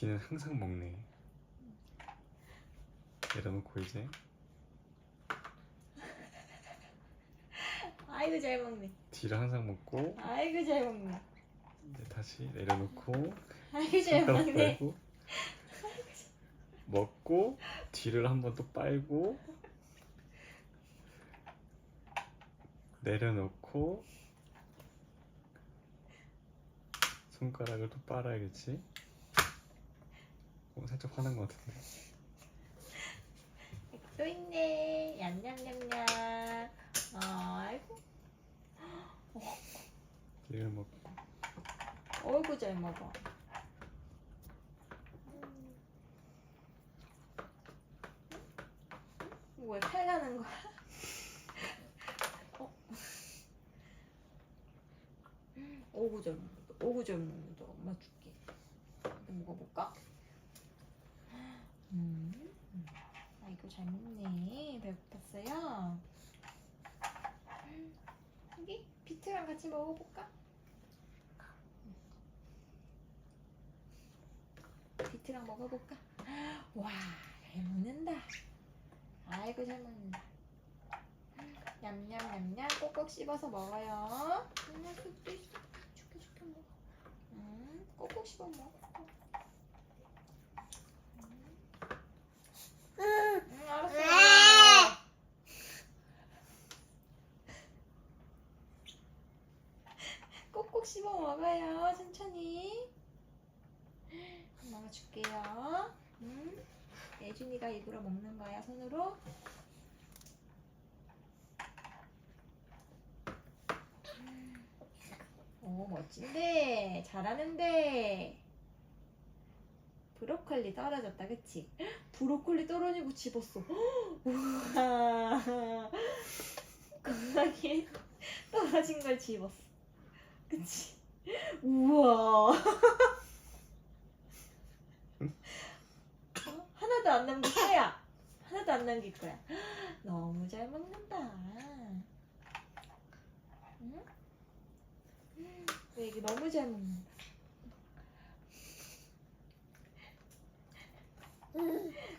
뒤는 항상 먹네. 내려놓고 이제 아이고 잘 먹네. 뒤를 항상 먹고 아이고 잘 먹네. 이제 다시 내려놓고 아이고 잘 손가락 먹네. 빨고 먹고 뒤를 한번 또 빨고 내려놓고 손가락을 또 빨아야겠지? 어, 살짝 화난 것 같은데 또 있네. 얌얌얌얌. 아이고. 뒤를 먹고 어이구 잘 먹어. 왜 팔가는 거야? 어? 오구 잘 먹는다. 오구 잘 먹는다. 엄마 줄게. 먹어볼까? 음. 아이고 잘 먹네. 배고팠어요. 여기 비트랑 같이 먹어볼까? 비트랑 먹어볼까? 와, 잘 먹는다. 아이고 잘 먹는다. 냠냠냠냠 꼭꼭 씹어서 먹어요. 엄마 쑥도 있어. 죽게 죽게 먹어. 음, 꼭꼭 씹어 먹어. 음, 음, 알았어. 꼭꼭 씹어 먹어요. 천천히. 엄마가 줄게요. 음. 예준이가 입으로 먹는 거야 손으로. 오 멋진데 잘하는데. 브로콜리 떨어졌다 그치? 브로콜리 떨어지고 집었어. 우와. 겁나게 떨어진 걸 집었어. 그치? 우와. 어? 하나도 안 남길 거야. 하나도 안 남길 거야. 너무 잘 먹는다. 응? 왜 이게 너무 잘 먹는다.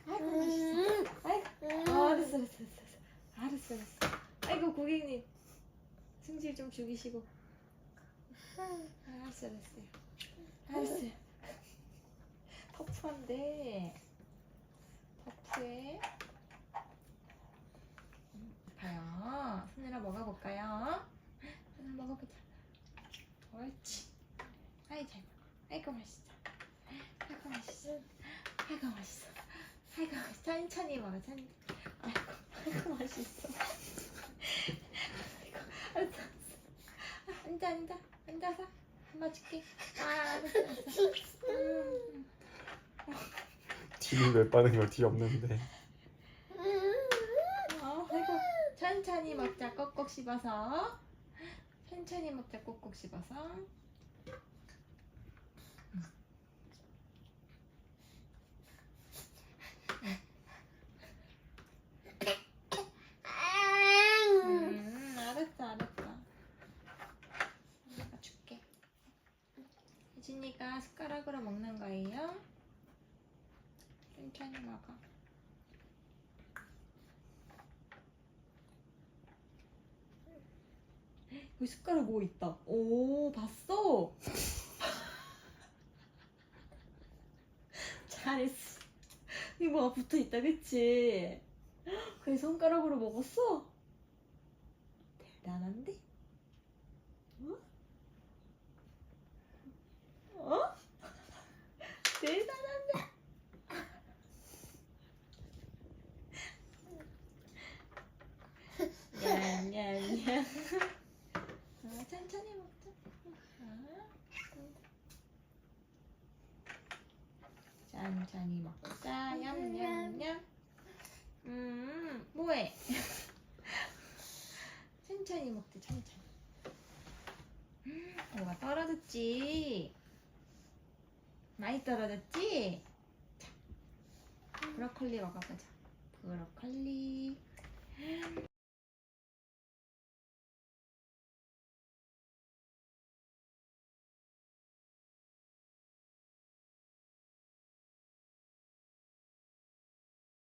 아이고 맛있어. 아이고. 아, 알았어, 알았어, 알았어, 알았어, 알았어. 아이고 고객님 승질 좀 죽이시고. 알았어, 알았어요. 알았어요. 터프한데 터프해. 음, 봐요. 손으로 먹어볼까요? 손으로 먹어보자. 옳지. 아이 잘 먹어. 아이고 맛있어. 아이고 맛있어. 아이고 맛있어. 아이고 맛있어. 천천히 먹어. 천천히. 아이고, 아이고 맛있어. 아이고, 알았어, 알았어. 앉아, 앉아, 앉아서 한번 줄게. 아, 알았어. 음. 뒤는 왜 빠는 거뒤 없는데 어, 아이고 천천히 먹자 꼭꼭 씹어서 천천히 먹자 꼭꼭 씹어서 음 알았어 알았어 내가 줄게 혜진이가 숟가락으로 먹는 거예요 천천히 먹어 여기 숟가락 뭐 있다. 오, 봤어? 잘했어. 이거 뭐가 붙어 있다, 그치? 그 손가락으로 먹었어? 대단한데? 어? 어? 대단한데? 냠냠냠. 아, 천천히 먹자. 냠냠냠. 음, 뭐해? 천천히 먹자, 천천히. 음, 뭐가 떨어졌지? 많이 떨어졌지? 자, 브로콜리 먹어보자. 브로콜리.